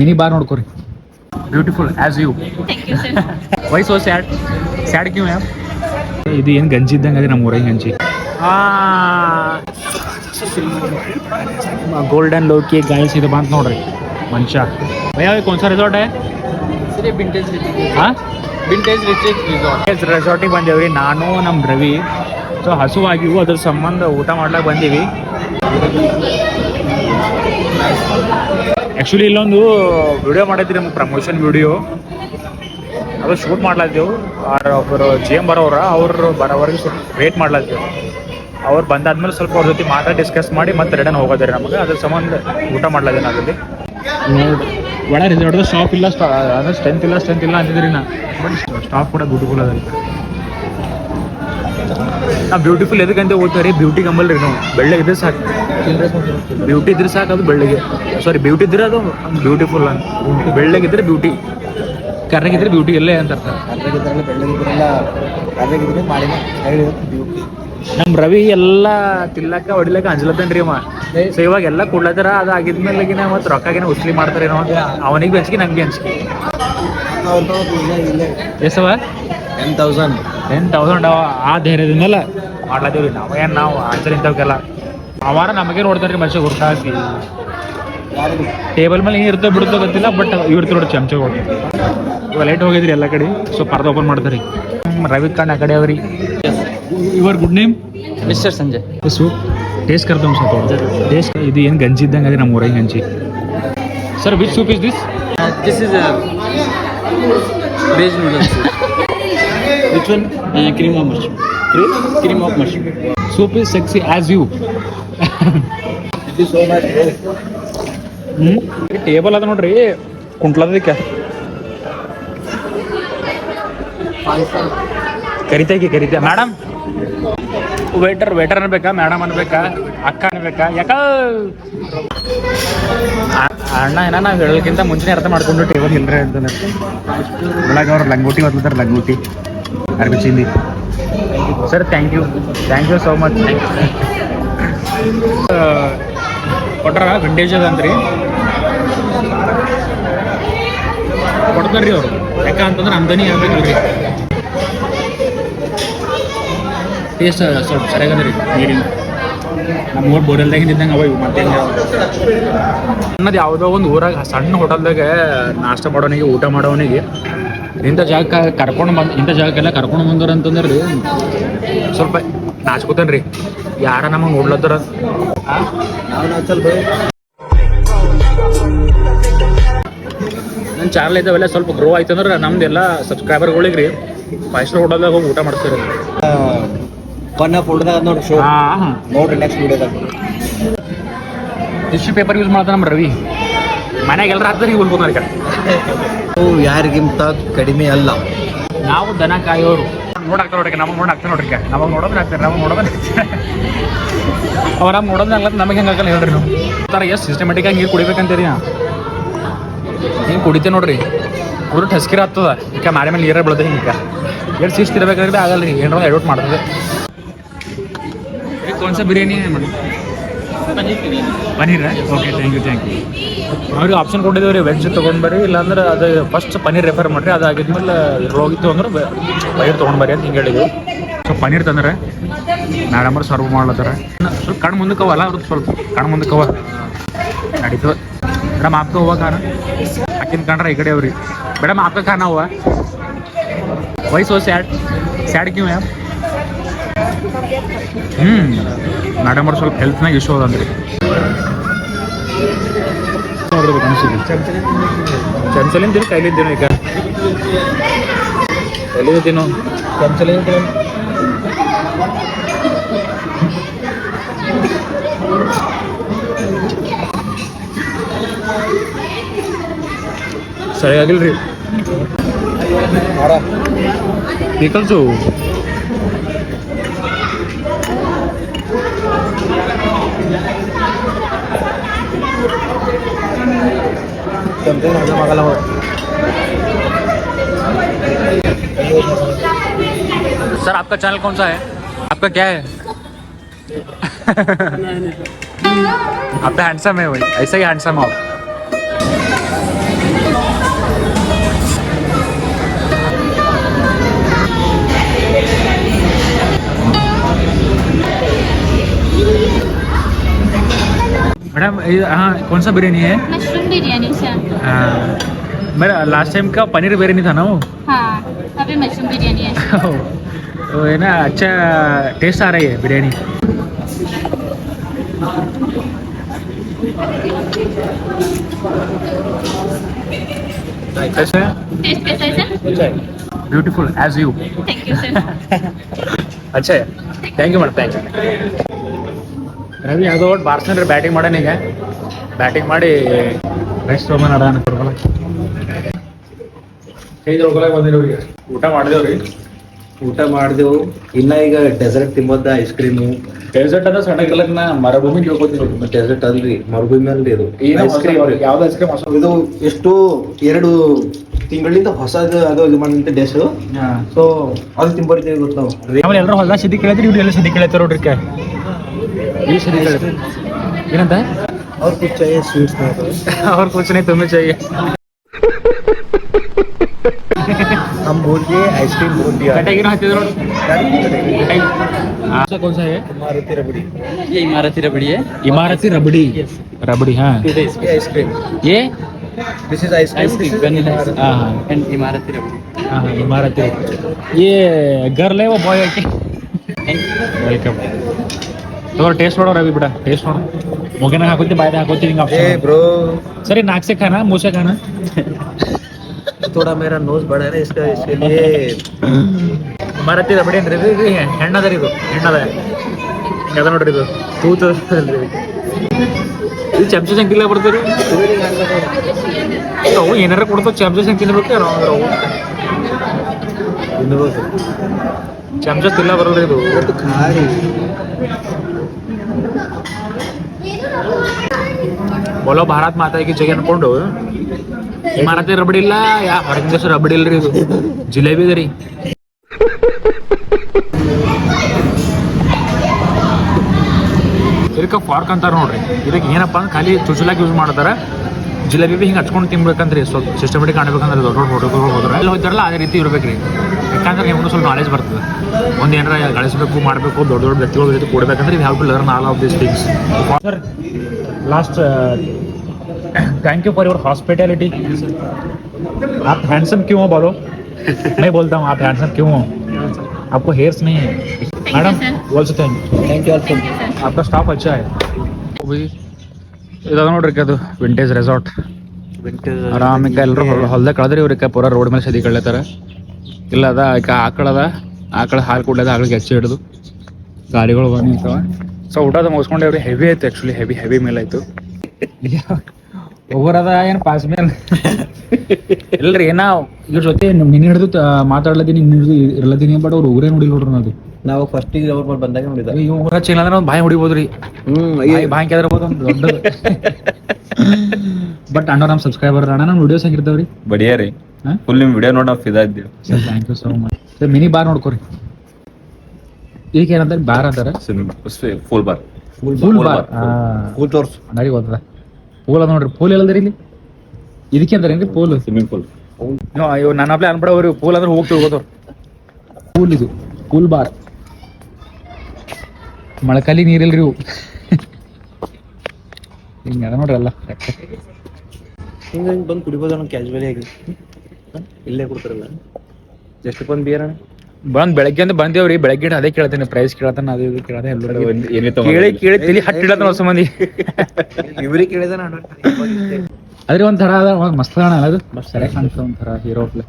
Mini bar ನೋಡ್ಕೊರಿ. Beautiful as you Thank you, sir. Why so sad sad Q ma'am ಇದು ಏನು ಗಂಜಿ ಇದ್ದಂಗೆ ಅದೇ ನಮ್ಮ ಊರಾಗ ಗಂಜಿ. ಗೋಲ್ಡನ್ ಲೋಕಿ ಗಾಯಸ್ ಇದು ಬಂತ ನೋಡ್ರಿ. ಮನುಷ್ಯ. ಭಯ ಕೊನ್ಸ ರೆಸಾರ್ಟ್ है ಸರಿ ವಿಂಟೇಜ್ ಹಾಂ? ವಿಂಟೇಜ್ ರಿಟ್ರೀಟ್ ರಿಸಾರ್ಟ್ ರೆಸಾರ್ಟಿಗೆ ಬಂದೇವ್ರಿ. ನಾನು ನಮ್ಮ ರವಿ. ಸೊ ಹಸುವಾಗಿವು ಅದ್ರ ಸಂಬಂಧ ಊಟ ಮಾಡ್ಲಾಕ ಬಂದೀವಿ. ಆ್ಯಕ್ಚುಲಿ ಇಲ್ಲೊಂದು ವಿಡಿಯೋ ಮಾಡೈತ್ರಿ ನಮ್ಗೆ ಪ್ರಮೋಷನ್ ವಿಡಿಯೋ ಅದು ಶೂಟ್ ಮಾಡ್ಲಾತ್ತೇವು ಆರ್ ಒಬ್ಬರು ಜಿ ಎಂ ಬರೋರ ಅವರು ಬರೋವರೆಗೆ ಸ್ವಲ್ಪ ವೇಟ್ ಮಾಡ್ಲಾತ್ತೇವು ಅವ್ರು ಬಂದಾದ್ಮೇಲೆ ಸ್ವಲ್ಪ ಅವ್ರ ಜೊತೆ ಮಾತ್ರ ಡಿಸ್ಕಸ್ ಮಾಡಿ ಮತ್ತೆ ರಿಟರ್ನ್ ಹೋಗೋದ್ರಿ ನಮಗೆ. ಅದ್ರ ಸಂಬಂಧ ಊಟ ಮಾಡ್ಲಾದೆ ನಾದಲ್ಲಿ ನೋಡಿ ಒಳ ರಿಸಾರ್ಟ್ ಸ್ಟಾಪ್ ಇಲ್ಲ ಅಂದ್ರೆ ಸ್ಟ್ರೆಂತ್ ಇಲ್ಲ ಸ್ಟ್ರೆಂತ್ ಇಲ್ಲ ಅಂತಿದ್ರಿ ನಾ. ಬಟ್ ಸ್ಟಾಪ್ ಕೂಡ ಬ್ಯೂಟಿಫುಲ್ ಅದ ನಾ ಬ್ಯೂಟಿಫುಲ್ ಎದಕ್ಕಂತ ರೀ ಬ್ಯೂಟಿ ಕಂಬಲ್ ರೀ ನಾವು. ಬೆಳ್ಳಗೆ ಇದ್ರೆ ಸಾಕು. ಬ್ಯೂಟಿ ಇದ್ರೆ ಸಾಕು ಅದು ಬೆಳ್ಳಗೆ. ಸಾರಿ ಬ್ಯೂಟಿ ಇದ್ರೆ ಅದು ಬ್ಯೂಟಿಫುಲ್ ಅಂತ. ಬೆಳ್ಳಗಿದ್ರೆ ಬ್ಯೂಟಿ ಕರ್ರಗಿದ್ರೆ ಬ್ಯೂಟಿ ಎಲ್ಲೇ ಅಂತ ಅರ್ಥ. ನಮ್ಮ ರವಿ ಎಲ್ಲ ತಿಲ್ಲಕ್ಕ ಹೊಡಿಲಕ್ಕ ಅಂಜಲತ್ತನ್ರಿ ಅವ. ಸೊ ಇವಾಗ ಎಲ್ಲ ಕೊಡ್ಲತ್ತಾರ ಅದು ಆಗಿದ್ಮೇಲೆ ಮತ್ತೆ ರೊಕ್ಕಗಿನ ಉಸ್ಲಿ ಮಾಡ್ತಾರೇನೋ ಅವನಿಗೆ ಬಿ ಹಂಚಿಕೆ ನಂಗೆ ಹಂಚಿಕೆ ಅವ ಟೆನ್ ತೌಸಂಡ್ ಟೆನ್ ತೌಸಂಡ್ ಅವ ಆ ಧೈರ್ಯದಿಂದಲ್ಲ ಮಾಡ್ಲತ್ತೀವಿ ನಾವೇನು ನಾವು ಆನ್ಸರ್ ಇಂಥವಕ್ಕೆಲ್ಲ ಅವಾರ ನಮಗೆ ನೋಡ್ತಾರೆ ರೀ ಗುರ್ತಾಕಿ ಟೇಬಲ್ ಮೇಲೆ ಏನು ಇರ್ತೋ ಬಿಡ್ತೋ ಗೊತ್ತಿಲ್ಲ ಬಟ್ ಇವ್ರದ್ದು ನೋಡಿ ಚಮಚ ಹೋಗಿ ಇವಾಗ ಲೈಟ್ ಹೋಗಿದ್ರಿ ಎಲ್ಲ ಕಡೆ. ಸೊ ಪರ್ದ ಓಪನ್ ಮಾಡ್ತಾರೆ. ರವಿ ಖಾನ್ ಆ ಕಡೆ ಅವ್ರಿ. ಇವರ್ good name mister Sanjay. So taste ಕರ್ದು ಸ್ವಲ್ಪ. ಟೇಸ್ಟ್ ಇದು ಏನು ಗಂಜಿ ಇದ್ದಂಗೆ ಅದೇ ನಮ್ಮ ಊರಾಗ ಗಂಜಿ. Sir which soup is this this is beige noodles which one cream of mushroom cream of mushroom soup is sexy as you it is so much hmm table ಅದ ನೋಡ್ರಿ, ಕುಂಟ್ಲದಕ್ಕೆ. ಕರಿತಾಗಿ ಕರಿತಾ ಮೇಡಮ್ ವೇಟರ್ ವೇಟರ್ ಅನ್ಬೇಕಾ madam ಅನ್ಬೇಕಾ, ಅಕ್ಕ ಅನ್ಬೇಕಾ, ಯಾಕ? ಅಣ್ಣ ಏನ ನಾವು ಹೇಳೋಕ್ಕಿಂತ ಮುಂಚೆನೇ ಅರ್ಥ ಮಾಡ್ಕೊಂಡು ಟೇಬಲ್ ಇಲ್ರಿ ಅಂತ ಒಳಗೆ ಅವ್ರು ಲಂಗೋಟಿ ಓದ್ತಾರೆ ಲಂಗೋಟಿ. ಅರ್ಬಿ ಚಿಂದಿ sir thank you thank you so much ಕೊಟ್ರ ವಿಂಟೇಜ್ ಅದಂತ್ರಿ ಕೊಡ್ತಾರ್ರಿ ಅವರು. ಯಾಕೆ ಅಂತಂದ್ರೆ ಆಮ್ದನಿ ಆಗ್ಬೇಕಲ್ರಿ ಟೇಸ್ಟ್ ಸ್ವಲ್ಪ ಸರಿಯಾಗದ್ರಿ ನೀರಿನ. ನಮ್ಮ ಊರು ಬೋರೆಲ್ದಾಗ ಇದ್ದಂಗೆ ಅವ ಇವು ಮತ್ತೆ ಅನ್ನೋದು ಯಾವುದೋ ಒಂದು ಊರಾಗ ಸಣ್ಣ ಹೋಟೆಲ್ದಾಗ ನಾಷ್ಟ ಮಾಡೋನಿಗೆ ಊಟ ಮಾಡೋನಿಗೆ ಇಂಥ ಜಾಗಕ್ಕೆ ಕರ್ಕೊಂಡು ಬಂದು ಇಂಥ ಜಾಗಕ್ಕೆಲ್ಲ ಕರ್ಕೊಂಡು ಬಂದ್ರ ಅಂತಂದ್ರೆ ರೀ ಸ್ವಲ್ಪ ನಾಚ್ಕೋತಾನೆ ರೀ ಯಾರ ನಮಗೆ ನೋಡ್ಲತ್ತಾರ? ನನ್ನ ಚಾನಲ್ ಇದ್ದಾವೆಲ್ಲ ಸ್ವಲ್ಪ ಗ್ರೋ ಆಯ್ತು ಅಂದ್ರೆ ನಮ್ದೆಲ್ಲ ಸಬ್ಸ್ಕ್ರೈಬರ್ಗಳಿಗೆ ರೀ ಫೈವ್ ಸ್ಟಾರ್ ಹೋಟೆಲ್ದಾಗ ಹೋಗಿ ಊಟ ಮಾಡ್ತಾರೆ ನೋಡಿ ಶೋ ಹಾಂ ನೋಡ್ರಿ ನೆಕ್ಸ್ಟ್ ವಿಡಿಯೋದಾಗ ಟಿಶ್ಯೂ ಪೇಪರ್ ಯೂಸ್ ಮಾಡ್ತಾನೆ ನಮ್ಮ ರವಿ. ಮನೆಗೆಲ್ಲರೂ ಎಲ್ಲರೂ ಹಾಕ್ತಾರೆ ಈಗ ಉಳ್ಕೊಂಡ್ರೆ ಈಗ ಯಾರಿಗಿಂತ ಕಡಿಮೆ ಅಲ್ಲ. ನಾವು ದನ ಕಾಯೋರು. ನೋಡಾಕ್ತಾರೆ ನೋಡ್ರಿ ನಮಗೆ ನೋಡಾಕ್ತಾರೆ ನೋಡ್ರಿ ನಮಗೆ ನೋಡೋದ್ರೆ ಆಗ್ತಾರೆ ನಮಗೆ ನೋಡೋದ್ರೆ ಅವ್ರ ನಮ್ಗೆ ನೋಡೋದ್ರೆ ಆಗ್ಲತ್ತ ನಮಗೆ ಹೆಂಗೆ ಆಗಲ್ಲ ಹೇಳ್ರಿ ನೀವು. ಥರ ಎಷ್ಟು ಸಿಸ್ಟಮೆಟಿಕ್ ಆಗಿ ನೀರು ಕುಡಿಬೇಕಂತೀರಿ ನಾ ಹಿಂಗೆ ಕುಡಿತೆ ನೋಡ್ರಿ. ಕುಡಿದು ಹಸ್ಕಿರ ಆಗ್ತದ. ಈಗ ಮಾರಿ ಮೇಲೆ ನೀರೇ ಬೀಳದ ಹಿಂಗೆ. ಎರಡು ಸಿಸ್ಟ್ ಇರಬೇಕಾದ್ರೆ ಆಗಲ್ಲ ರೀ ಏನಾರ ಎಡವಟ್ ಮಾಡ್ತದೆ. ಕೋನ್ಸ ಬಿರಿಯಾನಿ ಮಾಡಿ paneer okay thank you thank you ಅವ್ರಿಗೆ ಆಪ್ಷನ್ ಕೊಟ್ಟಿದ್ದೇವೆ ರೀ ವೆಜ್ ತೊಗೊಂಡು ಬರ್ರಿ ಇಲ್ಲಾಂದ್ರೆ ಅದು ಫಸ್ಟ್ ಪನ್ನೀರ್ ರೆಫರ್ ಮಾಡಿರಿ, ಅದಾಗಿದ್ಮೇಲೆ ಹೋಗಿತ್ತು ಅಂದ್ರೆ ಪನ್ನೀರ್ ತೊಗೊಂಡು ಬರ್ರಿ ಅಂತ ಹಿಂಗೆ ಹೇಳಿದ್ರು. ಸೊ ಪನ್ನೀರ್ ತಂದ್ರೆ ಮೇಡಮ್ ಸರ್ವ್ ಮಾಡ್ಲತ್ತಾರ. ಸ್ವಲ್ಪ ಕಣ್ಣು ಮುಂದಕ್ಕೆ ಅವಲ್ಲ ಅವ್ರದ್ದು ಸ್ವಲ್ಪ ಕಣ್ಣು ಮುಂದಕ್ಕೆ ಅವ ನಡೀತು. ಮೇಡಮ್ ಆಪ್ಕ ಹೋಗ ಖಾನ. ಆಕಿನ ಕಂಡ್ರೆ ಈ ಕಡೆ ಅವ್ರಿ. ಮೇಡಮ್ ಆಪ್ಕ ಖಾನ ನಾವು ವಯಸ್ಸು ಸ್ಯಾಡ್ ಸ್ಯಾಡ್ ಕ್ಯೂ, ಮ್ಯಾಮ್? ಹ್ಞೂ ಮೇಡಮ್ ಅವ್ರು ಸ್ವಲ್ಪ ಹೆಲ್ತ್ನಾಗ ಇಶ್ಯೂ ಅದಂದ್ರಿ ಚಂಚಲಿನ ದಿನ ಚಮಚಲಿಂದ ಕೈಲಿದ್ದೇನು ಈಗ. ಕೈಲಿದ್ದೇನು ಚಮಚಲಿ ಸರಿಯಾಗಿಲ್ರಿ. दोन हजार मागायला हवं. सर आपका चैनल कौन सा है? आपका क्या है? आपका तो हैंडसम है भाई ऐसा ही हैंडसम हो मैडम हाँ कौन सा बिरयानी है? मशरूम बिरयानी हाँ। मेरा लास्ट टाइम का पनीर बिरयानी था ना वो? हाँ अभी मशरूम बिरयानी है। वो तो है ना अच्छा टेस्ट आ रही है बिरयानी। कैसा टेस्ट कैसा है sir beautiful as you thank you sir अच्छा thank you madam thank you Ravi ಯಾವುದೋ ಒಟ್ಟು ಬಾರ್ಸನ್ರಿ ಬ್ಯಾಟಿಂಗ್ ಮಾಡೋಣ ಈಗ. ಬ್ಯಾಟಿಂಗ್ ಮಾಡಿ ರೆಸ್ಟ್ ರೋಮನ್ ಅಡ ಬಂದಿರೋರಿ ಊಟ ಮಾಡಿದೇವ್ರಿ ಊಟ ಮಾಡಿದೆವು. ಇನ್ನ ಈಗ ಡೆಸರ್ಟ್ ತಿಂಬೋದ ಐಸ್ ಕ್ರೀಮು ಡೆಸರ್ಟ್ ಅಂದ್ರೆ ಸಣ್ಣಗಿರ್ಲಕ್ ನಾ ಮರಭೂಮಿ ತಿಳ್ಕೊತೀನಿ ಡೆಸರ್ಟ್ ಅಲ್ರಿ ಮರುಭೂಮಿ ಅಲ್ರಿ ಇದು. ಏನು ಐಸ್ ಕ್ರೀಮ್ ಯಾವ್ದು ಐಸ್ ಕ್ರೀಮ್ ಹೊಸ? ಇದು ಎಷ್ಟು ಎರಡು ತಿಂಗಳಿಂದ ಹೊಸದು ಅದು ಇದು ಮಾಡಿದಂತ ಡೆಸ್ ಸೊ ಅದು ತಿಂಬರ್ತೀವಿ ಗೊತ್ತು ನಾವು. ಆಮೇಲೆ ಎಲ್ಲರೂ ಹೊಲ್ದಾಗ ಸಿದ್ದಿ ಕೇಳಿದ್ರಿ ಇವ್ರು ಎಲ್ಲ ಸಿದ್ದಿ ಕೇಳತ್ತಾರ ನೋಡ್ರಿ और कुछ चाहिए स्वीट्स में तो। और कुछ नहीं तुम्हें चाहिए। हम बोल दिए आइसक्रीम बोल दिया। अच्छा कौन सा है? इमारती रबड़ी। ये इमारती रबड़ी है। इमारती रबड़ी? रबड़ी हाँ। आइसक्रीम ये? This is ice cream vanilla and imarti rabri हाँ, हाँ।, हाँ, हाँ इमारती रबड़ी ये गर्ल है वो बॉय है। वेलकम ವೆಲ್ಕಮ್ ತೋರ ಟೇಸ್ಟ್ ಮಾಡೋ ರವಿ ಬಿಡ ಟೇಸ್ಟ್ ಮಾಡೋ ಮುಗಿನ ಹಾಕೋತಿ ಬಾಯ್ದ ಹಾಕೋತಿ ಹಿಂಗೆ ए ब्रो ಸರಿ ನಾಕ್ से खाना मुंह से खाना थोड़ा मेरा नोज बड़ा है ना इसका इसके लिए ಇಮಾರತಿ ರಬಡಿ ಅಂದ್ರೆ ಇದು ಇದು ಹೆಣ್ಣದ ಇದು ಹೆಣ್ಣದ ಅದ ನೋಡ್ರಿ ಇದು ತೂತ ಅಲ್ರಿ ಇದು. ಇದು ಚಮಚ ಸಂಕಿಲ್ಲ ಬರ್ತೀರಿ ಅವು ಏನಾರ ಕೊಡ್ತಾವ ಚಮಚ ಸಂಕಿಲ್ಲ ಬೇಕು ಅವು ಚಮಚ ತಿಲ್ಲ ಬರಲ್ರಿ ಇದು खारी बोलो ಭಾರತ್ ಮಾತಾ ಜಗ ಅನ್ಕೊಂಡು ಇಮಾರತಿ ರಬಡಿ ಇಲ್ಲ ಯಾ ಹೊರಗಿನ ದೇಶ ರಬಡಿ ಇಲ್ರಿ ಇದು ಜಿಲೇಬಿ ಇದೆ ರೀ ಇದಕ್ಕೆ ಫಾರ್ಕ್ ಅಂತಾರೆ ನೋಡ್ರಿ ಇದಕ್ಕೆ ಏನಪ್ಪ ಅಂದ್ರೆ ಖಾಲಿ ಚುಚುಲಾಕ್ ಯೂಸ್ ಮಾಡ್ತಾರ ಜಿಲೇಬಿ ಬಿ ಹಿಂಗೆ ಹಚ್ಕೊಂಡು ತಿನ್ಬೇಕಂದ್ರಿ ಸ್ವಲ್ಪ ಸಿಸ್ಟಮೆಟಿಕ್ ಕಾಣ್ಬೇಕಂದ್ರೆ ದೊಡ್ಡ ದೊಡ್ಡ ಹೋಟೆಲ್ಗಳು ಹೋದ್ರೆ ಅಲ್ಲಿ ಹೋಗ್ತಾರಲ್ಲ ಅದೇ ರೀತಿ ಇರ್ಬೇಕ್ರಿ ಯಾಕಂದ್ರೆ ನಿಮ್ಗೂ ಸ್ವಲ್ಪ ನಾಲೆಜ್ ಬರ್ತದೆ ಒಂದು ಏನಾರ ಗಳಿಸ್ಬೇಕು ಮಾಡಬೇಕು ದೊಡ್ಡ ದೊಡ್ಡ ವ್ಯಕ್ತಿಗಳ ಜೊತೆ ಕೂಡಬೇಕಂದ್ರೆ you have to learn all of this things sir last thank you for your hospitality आप हैंडसम क्यों हो बोलो मैं बोलता हूँ आप हैंडसम क्यों हो आपको हेयर्स नहीं है मैडम sir. बोल सकते हैं thank you also thank you sir आपका स्टाफ अच्छा है ಇದಾಗ ನೋಡ್ರಿ ಅದು ವಿಂಟೇಜ್ ರೆಸಾರ್ಟ್ ಆರಾಮಿಕ ಎಲ್ಲರೂ ಹೊಲ್ದಾಗ ಕಳೆದ್ರಿ ಇವ್ರಿಗೆ ಪೂರ ರೋಡ್ ಮೇಲೆ ಸದಿ ಕಳ್ಲತ್ತಾರ ಇಲ್ಲ ಅದ ಈಗ ಆಕಳದ ಆಕಳ ಹಾಲು ಕುಡ್ಲದ ಆಕಳ ಹೆಚ್ಚು ಹಿಡಿದು ಗಾಡಿಗಳು ಬಂದು ನಿಂತವ. ಸೊ ಊಟದ ಮುಗಿಸ್ಕೊಂಡೇವ್ರಿ ಹೆವಿ ಆಯ್ತು ಆ್ಯಕ್ಚುಲಿ ಹೆವಿ ಹೆವಿ ಮೇಲೆ ಆಯ್ತು. ಒಬ್ಬರದ ಏನು ಪಾಸ್ ಮೇಲೆ ಇಲ್ರಿ ಏನ ಇವ್ರ ಜೊತೆ ನಿನ್ನ ಹಿಡಿದು ಮಾತಾಡ್ಲತ್ತೀನಿ ನಿನ್ನ ಹಿಡಿದು ಬಟ್ ಅವ್ರು ಊರೇ ನೋಡಿಲ್ಲ ನೋಡ್ರಿ ಅದು. ನಾವು ಫಸ್ಟಿಗೆ ಅವ್ರ ಮೇಲೆ ಬಂದಾಗ ನೋಡಿದ. ಇವ್ ಊರ ಚೀಲ ಅಂದ್ರೆ ಒಂದು ಬಾಯಿ ಹೊಡಿಬೋದ್ರಿ. ಹ್ಮ್ ಬಾಯಿ ಬಾಯಿ ಕೆದ್ರಬೋದು ಒಂದು ದೊಡ್ಡ ಬಟ್ ಅಣ್ಣ ನಮ್ಮ ಸಬ್ಸ್ಕ್ರೈಬರ್ ಅಣ್ಣ ನಮ್ಮ ವಿಡಿಯೋಸ್ ಹೆಂಗಿರ್ತಾವ್ರಿ? ಬಡಿಯಾ ರೀ ಹಾ? ಫುಲ್ ನಿಮ್ ವಿಡಿಯೋ ನೋಡಿ ನಾವು ಫಿದಾ ಇದ್ದೀವಿ. Sir thank you so much sir mini bar ನೋಡ್ಕೊರಿ. ಈಗ ಏನಂತಾರೆ? ಬಾರ್ ಅಂತಾರೆ? Full bar full bar cool ತೋರ್ಸು ಅಂಗಡಿ ಹೋದ ಪೂಲ್ ಅದ ನೋಡ್ರಿ. ಪೂಲ್ ಎಲ್ಲದ್ರಿ ಇಲ್ಲಿ? ಇದಕ್ಕೆ ಅಂತಾರೇನ್ರಿ ಪೂಲ್ ಸ್ವಿಮ್ಮಿಂಗ್ ಪೂಲ್ ಅಯ್ಯೋ ನನ್ನ ಅಪ್ಲೆ ಅನ್ಬೇಡ ಅವ್ರು ಪೂಲ್ ಅಂದ್ರೆ ಹೋಗಿ ತಿಳ್ಕೋತವ್ರು. ಪೂಲ್ ಇದು. ಪೂಲ್ ಬಾರ್ ಮೊಳಕಾಲಿ ನೀರಿಲ್ರಿ ಇವು. ಹಿಂಗ ಅದ ನೋಡ್ರಿ ಎಲ್ಲ. ಹಿಂಗ ಹಿಂಗ್ ಬಂದು ಕುಡಿಬೋದು ಅನ್ನೋ ಕ್ಯಾಶುವಲಿ ಆಗಿ. ಇಲ್ಲೇ ಕೊಡ್ತಾರಲ್ಲ. ಜಸ್ಟ್ ಬಂದ್ ಬಿಯರ್ ಅಣ್ಣ. ಬಂದ್ ಬೆಳಗ್ಗೆ ಅಂತ ಬಂದೇವ್ರಿ ಬೆಳಗ್ಗೆ ಅದೇ ಕೇಳ್ತೇನೆ ಪ್ರೈಸ್ ಕೇಳ್ತಾನೆ ಅದು ಇದು ಕೇಳ್ತಾನೆ ಎಲ್ಲರೂ ಏನೇ ಕೇಳಿ ಕೇಳಿ ತಲಿ ಹಟ್ಟಿಡತಾನ ಹೊಸ ಮಂದಿ. ಇವ್ರಿಗೆ ಕೇಳಿದ ನಾನು ಅದ್ರೆ ಒಂಥರ ಅದ ಮಸ್ತ್ ಕಾಣ ಅದು. ಸರಿಯಾಗಿ ಕಾಣ್ತದೆ ಒಂಥರ ಹೀರೋ ಪ್ಲೇ.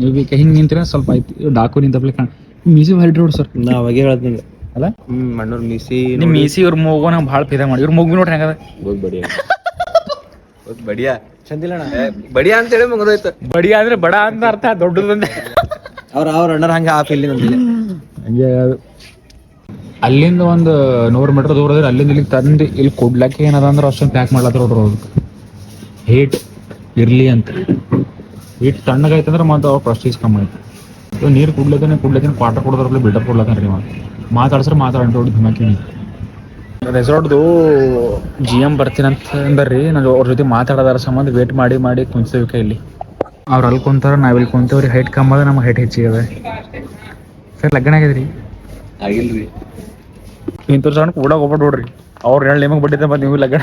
ನೀವು ಹಿಂಗ್ ನಿಂತಿರ ಸ್ವಲ್ಪ ಆಯ್ತು ಡಾಕು ನಿಂತಪ್ಲೆ ಕಾಣ ಮ್ಯೂಸಿಕ್ ನೋಡ್ರಿ ಸರ್ ನಾ ಅವಾಗೆ ಹೇಳದ್ ನಿಂಗೆ. ಅಲ್ಲ? ಹ್ಮ್ ಮಣ್ಣೂರ್ ಮೀಸಿ ನಿಮ್ ಮೀಸಿ ಇವ್ರ ಮೂಗು ನಂಗೆ ಭಾಳ ಫಿದಾ ಮಾಡಿ. ಇವ್ರ ಮೂಗು ನೋಡ್ರಿ ಹೆಂಗದ. ಬಹುತ್ ಬಡಿಯ ಬಹುತ್ ಬಡಿಯಾ. ಚಂದಿಲ್ಲ ಅಣ್ಣ ಏ, ಬಡಿಯಾ ಅಂತೇಳಿ ಮುಗಿದೋಯ್ತು. ಬಡಿ ಅಂದ್ರೆ ಬಡ ಅಂತ ಅರ್ಥ ದೊಡ್ಡದಂದೆ ಅವ್ರ ಅವ್ರ ಅಣ್ಣರ ಹಂಗ ಆ ಫೀಲ್ ನಂದಿಲ್ಲ ಹಂಗೆ ಅಲ್ಲಿಂದ ಒಂದು ನೂರು ಮೀಟರ್ ದೂರ ಇದ್ರೆ ಅಲ್ಲಿಂದ ಇಲ್ಲಿ ತಂದು ಇಲ್ಲಿ ಕೊಡ್ಲಕ್ಕೆ ಏನದ ಅಂದ್ರೆ ಅಷ್ಟೊಂದು ಪ್ಯಾಕ್ ಮಾಡ್ಲತ್ತಾರ ನೋಡ್ರಿ ಅವ್ರು. ಹೇಟ್ ಇರ್ಲಿ ಅಂತ. ಹೀಟ್ ತಣ್ಣಗೈತಂದ್ರೆ ಮತ್ತೆ ಅವ್ರ ಪ್ರೆಸ್ಟೀಜ್ ಕಮ್ಮಿ ಆಯ್ತು ನೀರು ಕುಡ್ಲತ್ತೇನೆ ಕುಡ್ಲತ್ತೇನೆ ಕ್ವಾಟರ್ ಕೊಡೋದ್ರಲ್ಲಿ ಬಿಲ್ಡಪ್ ಕೊಡ್ಲತ್ತಾರ ರೀ ಮಾತಾಡ್ಸ್ರೆ ಮಾತಾಡೋದು ನೋಡಿ ಧಮಾಕಿ ರೆಸಾರ್ಟ್ದು ಜಿ ಎಂ ಬರ್ತೀನಂತ ಅಂದರ್ರಿ ನಾನು ಅವ್ರ ಜೊತೆ ಮಾತಾಡೋದಾರ ಸಂಬಂಧ ವೇಟ್ ಮಾಡಿ ಮಾಡಿ ಕುಂತೇವಿ ಇಲ್ಲಿ ಅವ್ರು ಅಲ್ಲಿ ಕುಂತಾರ ನಾವು ಇಲ್ಲಿ ಕುಂತೇವ್ರಿ. ಹೈಟ್ ಕಮ್ಮಿ ಅದ ನಮ್ಗೆ ಹೈಟ್ ಹೆಚ್ಚಿಗೆ ಸರ್ ಲಗ್ನ ಆಗ್ಯದ್ರಿ ಆಗಿಲ್ರಿ. ಇಂಥವ್ರ ಸಣ್ಣ ಕೂಡ ಹೋಗ್ಬಿಟ್ಟು ನೋಡ್ರಿ. ಅವ್ರು ಹೇಳಿ ನಿಮಗೆ ಬಡ್ಡಿದೆ ಮತ್ತೆ ನೀವು ಲಗ್ನ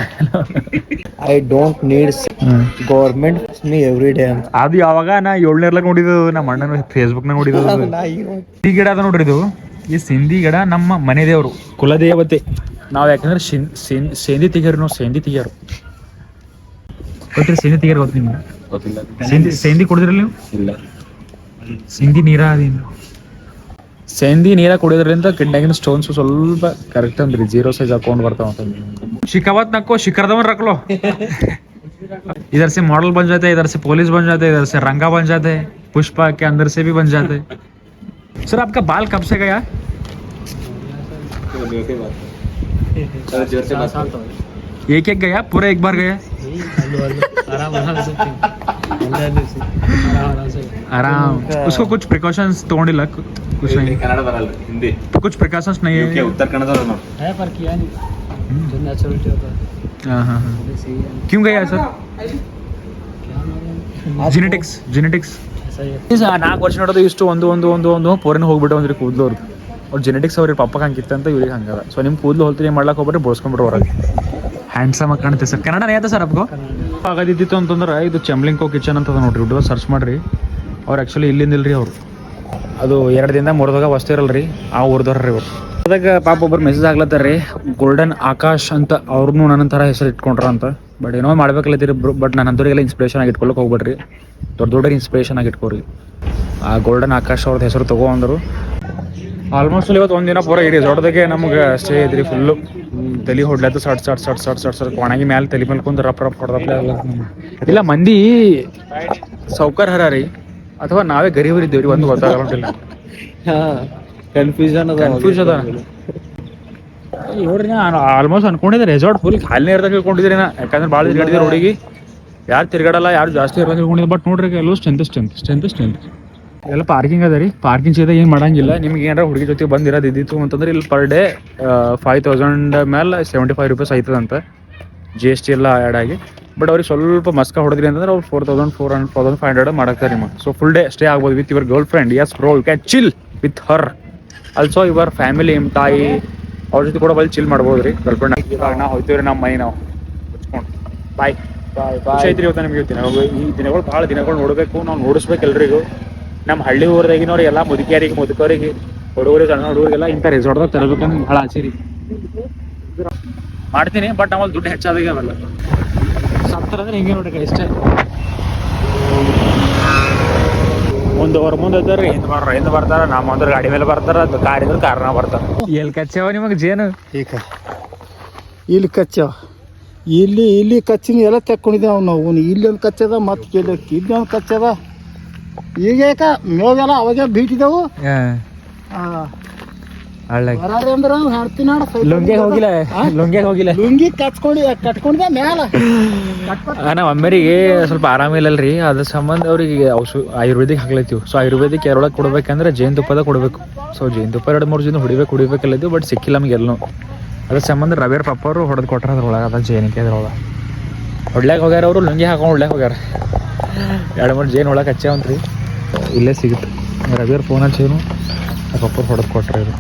I don't need government me every day ಅಂತ. ಅದು ಯಾವಾಗ ನಾ ಏಳ್ನೇರ್ಲಾಗ ನೋಡಿದ್ದು ನಮ್ಮ ಅಣ್ಣನ ಫೇಸ್ಬುಕ್ನಾಗ ನೋಡಿದ್ದು. ಟೀ ಈಗ ಗಿಡ ಅದ ನೋಡ್ರಿ ಇದು? ಈ ಸಿಂಧಿ ಗಿಡ ನಮ್ಮ ಮನೆ ದೇವರು ಕುಲದೇವತೆ ನಾವು ಯಾಕಂದ್ರೆ ಶಿನ್ ಸಿನ್ ಸೇಂದಿ ತೆಗಿಯೋರು ನಾವು ಸೇಂದಿ ತೆಗಿಯೋರು ಗೊತ್ತ್ರಿ ಸೇಂದಿ ತೆಗಿಯೋರು ಗೊತ್ತು ನಿಮ್ಗೆ ಗೊತ್ತಿಲ್ಲ ಸೇಂದಿ ಸೇಂದಿ ಕುಡಿದ್ರಲ್ಲ ನೀವು ಇಲ್ಲ ಸಿಂಧಿ ನೀರ ಅದೇನು ಸೇಂದಿ ನೀರ ಕುಡಿಯೋದ್ರಿಂದ ಕಿಡ್ನಾಗಿನ ಸ್ಟೋನ್ಸ್ ಸ್ವಲ್ಪ ಕರೆಕ್ಟ್ ಅಂದ್ರಿ ಜೀರೋ ಸೈಜ್ ಅಕೌಂಟ್ ಬರ್ತಾವ ಅಂತ शिकावत नको शिखरदवन रख लो इधर से मॉडल बन जाते हैं इधर से पुलिस बन जाते हैं इधर से रंगा बन जाते हैं पुष्पा के अंदर से भी बन जाते हैं सर आपका बाल कब से गया? एक एक गया? पूरा एक बार गया? आराम उसको कुछ प्रिकॉशंस तोड़े लग कुछ नहीं। हिंदी। तो कुछ प्रिकॉशंस नहीं है? उत्तर कन्नड़ है पर किया नहीं। हम्म। जो हाँ, हाँ, हाँ। क्यों गया सर? जेनेटिक्स जेनेटिक्स ನಾಲ್ಕು ವರ್ಷ ನೋಡೋದು ಇಷ್ಟು ಒಂದು ಒಂದು ಒಂದು ಒಂದು ಪೋರಿನ ಹೋಗ್ಬಿಟ್ಟು ಒಂದ್ರಿ ಕೂದಲು ಅವ್ರದ್ದು ಅವ್ರ ಜೆನೆಟಿಕ್ಸ್ ಅವ್ರಿಗೆ ಪಪ್ಪ ಹಂಗಿತ್ತು ಅಂತ ಇವ್ರಿಗೆ ಹಂಗದ. ಸೊ ನಿಮ್ಮ ಕೂದಲು ಹೋಲ್ತೀನಿ ಮಾಡ್ಲಾಕ್ ಹೋಗ್ಬಿಟ್ರೆ ಬೋಳ್ಸ್ಕೊಂಡ್ಬಿಟ್ರು ಹೊರಗೆ. ಹ್ಯಾಂಡ್ಸಮ್ ಆಗಿ ಕಾಣುತ್ತೆ ಸರ್. ಕನ್ನಡ ಏತ ಸರ್ ಅಪ್ಗೋ ಆಗೋದಿದ್ದಿತ್ತು ಅಂತಂದ್ರೆ ಇದು ಚೆಮ್ಲಿಂಕೋ ಕಿಚನ್ ಅಂತ ನೋಡ್ರಿ. ವಿಡಿಯೋ ಸರ್ಚ್ ಮಾಡ್ರಿ. ಅವ್ರು ಆ್ಯಕ್ಚುಲಿ ಇಲ್ಲಿಂದ ಇಲ್ರಿ ಅವ್ರು. ಅದು ಎರಡು ದಿನದ ಮೂರ್ದಾಗ ವಸ್ತು ಇರಲ್ರಿ. ಆ ರೀ ಅವ್ರು ಅದಾಗ ಪಾಪ ಒಬ್ಬರು ಮೆಸೇಜ್ ಆಗ್ಲತ್ತಾರ ರೀ ಗೋಲ್ಡನ್ ಆಕಾಶ್ ಅಂತ ಅವ್ರನ್ನೂ ನನ್ನ ಥರ ಹೆಸರು ಇಟ್ಕೊಂಡ್ರ ಅಂತ. ಬಟ್ ಏನೋ ಮಾಡ್ಬೇಕಲ್ಲತ್ತೀರಿ ಬಟ್ ನಾನು ಅಂಥವ್ರಿಗೆಲ್ಲ ಇನ್ಸ್ಪಿರೇಷನ್ ಆಗಿ ಇಟ್ಕೊಳ್ಳೋಕೆ ಹೋಗ್ಬೇಡ್ರಿ. ದೊಡ್ಡ ದೊಡ್ಡ ಇನ್ಸ್ಪಿರೇಷನ್ ಆಗಿ ಇಟ್ಕೋರಿ ಆ ಗೋಲ್ಡನ್ ಆಕಾಶ್ ಅವ್ರದ್ದು ಹೆಸರು ತಗೋ ಅಂದರು. ಆಲ್ಮೋಸ್ಟ್ ಇವತ್ತು ಒಂದಿನ ಪೂರ ಈ ರೆಸಾರ್ಟ್ದಾಗೆ ನಮ್ಗೆ ಸ್ಟೇ ಇದ್ರಿ ಫುಲ್ಲು ತಲೆ ಹೊಡ್ಲತ್ತು ಸಟ್ ಸಟ್ ಸಟ್ ಸಟ್ ಸಟ್ ಸಟ್ ಒಣಗಿ ಮ್ಯಾಲೆ ತಲೆ ಮೇಲೆ ಕುಂದು ರಪ್ ರಪ್ ಹೊಡೆದಪ್ಪ ಇಲ್ಲ ಮಂದಿ ಸೌಕರ್ ಹರ ರೀ ಅಥವಾ ನಾವೇ ಗರೀಬರ್ ಇದ್ದೇವ್ರಿ ಒಂದು ಗೊತ್ತಾಗಲ್ಲ ಕನ್ಫ್ಯೂಷನ್ ಅದ ಕನ್ಫ್ಯೂಷನ್ ಅದ ನೋಡ್ರಿ ನಾನು ಆಲ್ಮೋಸ್ಟ್ ಅನ್ಕೊಂಡಿದ್ದೆ ರೆಸಾರ್ಟ್ ಫುಲ್ ಖಾಲಿ ಇರ್ದಾಗ ಕೇಳ್ಕೊಂಡಿದ್ರಿ ನಾ. ಯಾಕಂದ್ರೆ ಭಾಳ ತಿರ್ಗಾಡಿದ್ರೆ ರೋಡಿಗೆ ಯಾರು ತಿರ್ಗಾಡಲ್ಲ, ಯಾರು ಜಾಸ್ತಿ ತಿಳ್ಕೊಂಡಿದ್ದೆ ಬಟ್ ನೋಡ್ರಿ ಎಲ್ಲೂ ಸ್ಟ್ರೆಂತ್ ಸ್ಟ್ರೆಂತ್ ಸ್ಟ್ರೆಂತ್ ಸ್ಟ್ರೆಂತ್ ಎಲ್ಲ ಪಾರ್ಕಿಂಗ್ ಅದ ರೀ. ಪಾರ್ಕಿಂಗ್ ಸೀದ ಏನು ಮಾಡಂಗಿಲ್ಲ. ನಿಮ್ಗೆ ಏನಾರ ಹುಡುಗಿ ಜೊತೆ ಬಂದಿರೋದು ಇದ್ದಿತ್ತು ಅಂತಂದ್ರೆ ಇಲ್ಲಿ ಪರ್ ಡೇ ಫೈವ್ ತೌಸಂಡ್ ಮೇಲೆ ಸೆವೆಂಟಿ ಫೈವ್ ರುಪೀಸ್ ಆಯ್ತದಂತ ಜಿ ಎಸ್ ಟಿ ಎಲ್ಲ ಆ್ಯಡ್ ಆಗಿ. ಬಟ್ ಅವ್ರಿಗೆ ಸ್ವಲ್ಪ ಮಸ್ಕ ಹೊಡೆದ್ರಿ ಅಂತಂದ್ರೆ ಅವ್ರು four thousand four hundred four thousand five hundred ಮಾಡಕ್ತಾರೆ ನಿಮ್ಮ ಸೊ ಫುಲ್ ಡೇ ಸ್ಟೇ ಆಗ್ಬೋದು with your girl friend yes bro can chill with her also your family ನಿಮ್ಮ ತಾಯಿ, ಅವ್ರ ಜೊತೆ ಕೂಡ ಬಲ್ಲಿ ಚಿಲ್ ಮಾಡ್ಬೋದು ರೀ. ಗರ್ಲ್ ಫ್ರೆಂಡ್ ನಾವು ಹೋಗ್ತೀವಿ ರೀ ನಮ್ಮ ಮೈ ನಾವು. ಬಾಯ್ ಖುಷಿ ಐತ್ರಿ ಇವತ್ತು ನಮಗೆ ದಿನಗಳು. ಈ ದಿನಗಳು ಭಾಳ ದಿನಗಳು ನೋಡಬೇಕು ನಾವು ನೋಡಿಸ್ಬೇಕು ಎಲ್ರಿಗೂ. ನಮ್ಮ ಹಳ್ಳಿ ಊರದಾಗಿನವ್ರು ಎಲ್ಲ ಮುದುಕಿಯರಿಗೆ ಮುದುಕರಿಗೆ ಹುಡುಗರಿಗೆ ಸಣ್ಣ ಹುಡುಗರಿಗೆಲ್ಲ ಇಂಥ ರೆಸಾರ್ಟ್ದಾಗ ತರಬೇಕಂದ್ರೆ ಭಾಳ ಆಸೆ ರೀ. ಮಾಡ್ತೀನಿ ಬಟ್ ನಮ್ಮಲ್ಲಿ ದುಡ್ಡು ಹೆಚ್ಚಾದಾಗ ಅವೆಲ್ಲ ಸತ್ತರ ಅಂದ್ರೆ ಹಿಂಗೆ ನೋಡ್ರಿ ಇಷ್ಟೇ ಮುಂದೆ ಅವ್ರ ಮುಂದೆ ಇದ್ದಾರೆ ಹಿಂದೆ ಬರ್ರ ಹಿಂದೆ ಬರ್ತಾರ ನಮ್ಮ ಅಂದ್ರೆ ಗಾಡಿ ಮೇಲೆ ಬರ್ತಾರ ಕಾರ್ ಇದ್ರೆ ಕಾರ್ನಾಗ ಬರ್ತಾರ. ಎಲ್ಲಿ ಕಚ್ಚವ ನಿಮಗೆ ಜೇನು? ಈಗ ಇಲ್ಲಿ ಕಚ್ಚವ. ಇಲ್ಲಿ ಇಲ್ಲಿ ಕಚ್ಚಿನ ಎಲ್ಲ ತೆಕ್ಕೊಂಡಿದ್ದೆ ಅವ್ನು. ಅವನು ಇಲ್ಲಿ ಒಂದು ಕಚ್ಚದ ಮತ್ತೆ ಕೇಳಿ ಇಲ್ಲಿ ಒಂದು ಕಚ್ಚದ. ಈಗ ಯಾಕ ಮೇವೆಲ್ಲ ಅವಾಗ ಬೀಟಿದವು. ಲುಂಗೆ ಹೋಗಿಲ್ಲ ಲುಂಗೆ ಹೋಗಿಲ್ಲ. ಲುಂಗಿ ಕಚ್ಕೊಂಡು ಕಟ್ಕೊಂಡಿದ್ದೆ ಮ್ಯಾಲ. ಕಟ್ಕೊಟ್ ಆ, ನಮ್ಮ ಅಮ್ಮರಿಗೆ ಸ್ವಲ್ಪ ಆರಾಮಿಲ್ಲಲ್ರಿ ಅದ್ರ ಸಂಬಂಧ ಅವ್ರಿಗೆ ಔಷಧ ಆಯುರ್ವೇದಿಕ್ ಹಾಕ್ಲತ್ತೀವಿ. ಸೊ ಆಯುರ್ವೇದಿಕ್ ಯಾರೊಳಗೆ ಕೊಡ್ಬೇಕಂದ್ರೆ ಜೇನುತುಪ್ಪದ ಕೊಡಬೇಕು. ಸೊ ಜೇನುತುಪ್ಪ ಎರಡು ಮೂರು ಜನ ಹೊಡಿಬೇಕು ಇದು ಬಟ್ ಸಿಕ್ಕಿಲ್ಲ ನಮ್ಗೆ ಎಲ್ಲೂ ಅದ್ರ ಸಂಬಂಧ ರವಿಯರ್ ಪಪ್ಪ ಅವರು ಹೊಡೆದು ಕೊಟ್ರ ಅದ್ರೊಳಗೆ, ಅದ ಜೇನಿಕೆ ಅದ್ರೊಳಗೆ. ಹೊಡ್ಲಾಕ್ ಹೋಗ್ಯಾರ ಅವರು, ಲುಂಗಿ ಹಾಕೊಂಡು ಒಳ್ಳೆ ಹೋಗ್ಯಾರ. ಎರಡು ಮೂರು ಜೇನು ಒಳಗೆ ಹಚ್ಚಾವಂತ್ರಿ. ಇಲ್ಲೇ ಸಿಗುತ್ತೆ. ರವಿಯರ್ ಫೋನ್ ಹಚ್ಚೇನು ಪಪ್ಪರ್ ಹೊಡೆದು ಕೊಟ್ರೆ ಇದು